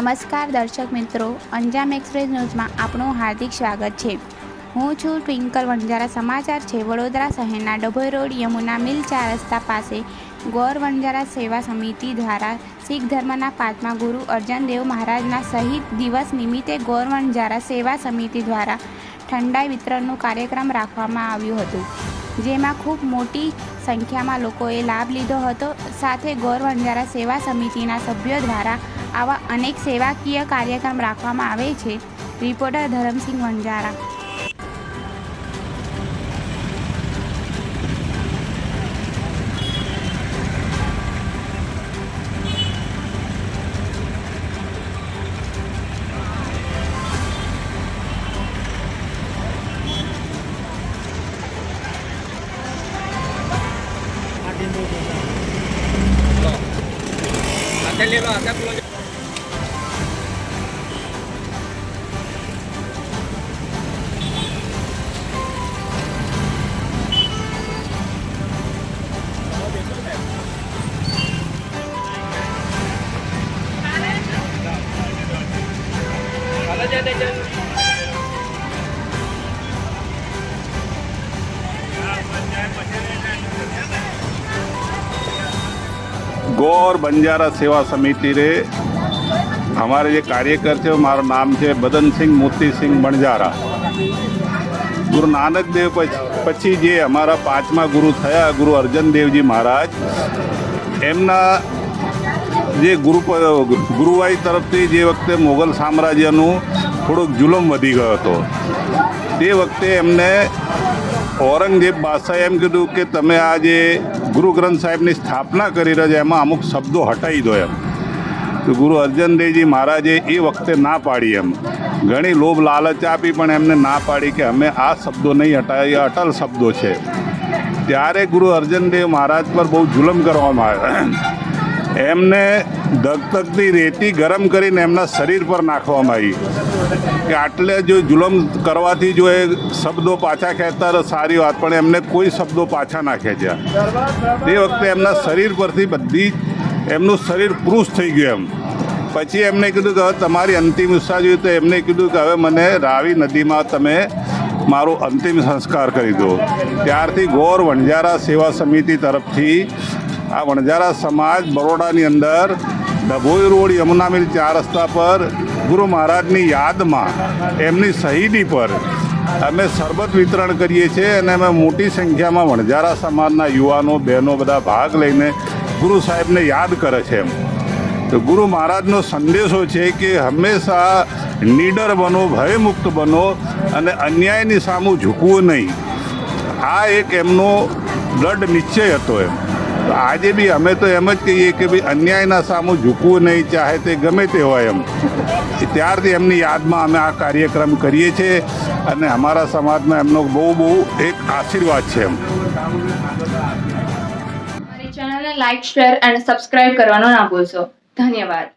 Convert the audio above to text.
નમસ્કાર દર્શક મિત્રો, અંજામ એક્સપ્રેસ ન્યૂઝમાં આપનું હાર્દિક સ્વાગત છે. હું છું ટ્વિંકલ વણજારા સમાચાર છે, વડોદરા શહેરના ડભોઈ રોડ યમુના મિલ ચાર રસ્તા પાસે ગૌર વણજારા સેવા સમિતિ દ્વારા શીખ ધર્મના પાંચમા ગુરુ અર્જનદેવ મહારાજના શહીદ દિવસ નિમિત્તે ગૌર વણજારા સેવા સમિતિ દ્વારા ઠંડાઈ વિતરણનું કાર્યક્રમ રાખવામાં આવ્યું હતું, જેમાં ખૂબ મોટી સંખ્યામાં લોકોએ લાભ લીધો હતો. સાથે ગૌર વણજારા સેવા સમિતિના સભ્યો દ્વારા આવા અનેક સેવાકીય કાર્યક્રમ રાખવામાં આવે છે. Reporter Dharamsinh Vanjara. Hasta el libro, hasta el आता तुला गौर बंजारा सेवा समिति रे हमारे જે કાર્યકર છે મારું નામ છે બદનસિંહ મોતીસિંહ બણજારા ગુરુ નાનક દેવ પછી પછી જે અમારા પાંચમા ગુરુ થયા ગુરુ અર્જન દેવજી મહારાજ એમના જે ગુરુ ગુરુવાઈ તરફથી જે વખતે મોગલ સામ્રાજ્યનું થોડોક જુલમ વધી ગયો હતો. તે વખતે એમને ઔરંગઝેબ બાદશાહે એમ કીધું કે તમે આ જે ગુરુ ગ્રંથ સાહેબની સ્થાપના કરી રહ્યા છે, એમાં અમુક શબ્દો હટાવી દો એમ. તો ગુરુ અર્જન દેવજી મહારાજે એ વખતે ના પાડી એમ. ઘણી લોભ લાલચ આપી, પણ એમને ના પાડી કે અમે આ શબ્દો નહીં હટાવી અટલ શબ્દો છે. ત્યારે ગુરુ અર્જન દેવ મહારાજ પર બહુ જુલમ કરવામાં આવ્યો. એમને ધગધગતી રેતી ગરમ કરીને એમના શરીર પર નાખવામાં આવી. કે આટલે જો જુલમ કરવાથી જો એ શબ્દો પાછા ખેંચતા સારી વાત, પણ એમને કોઈ શબ્દો પાછા ના ખેંચ્યા. તે વખતે એમના શરીર પરથી બધી એમનું શરીર પુરુષ થઈ ગયું એમ. પછી એમને કીધું કે હવે તમારી અંતિમ ઉત્સાહ જોઈએ તો એમને કીધું કે હવે મને રાવી નદીમાં તમે મારો અંતિમ સંસ્કાર કરી દો. ત્યારથી ગોર વણજારા સેવા સમિતિ તરફથી આ વણજારા સમાજ બરોડાની અંદર ડભોઈ રોડ યમુના મિલ ચાર રસ્તા પર ગુરુ મહારાજની યાદમાં એમની શહીદી પર અમે શરબત વિતરણ કરીએ છીએ અને અમે મોટી સંખ્યામાં વણજારા સમાજના યુવાનો, બહેનો બધા ભાગ લઈને ગુરુ સાહેબને યાદ કરે છે એમ. તો ગુરુ મહારાજનો સંદેશો છે કે હંમેશા નીડર બનો, ભયમુક્ત બનો અને અન્યાયની સામું ઝૂકવું નહીં. આ એક એમનો બ્લડ નિશ્ચય હતો એમ. તો આજે બી અમે તો એમ જ કહીએ કે ભાઈ અન્યાયના સામું ઝૂકવું નહીં, ચાહે તે ગમે તે હોય એમ. ત્યારથી એમની યાદમાં અમે આ કાર્યક્રમ કરીએ છીએ અને અમારા સમાજમાં એમનો બહુ બહુ એક આશીર્વાદ છે એમ. ચેનલને લાઈક શેર અને સબસ્ક્રાઇબ કરવાનો ના ભૂલશો. ધન્યવાદ.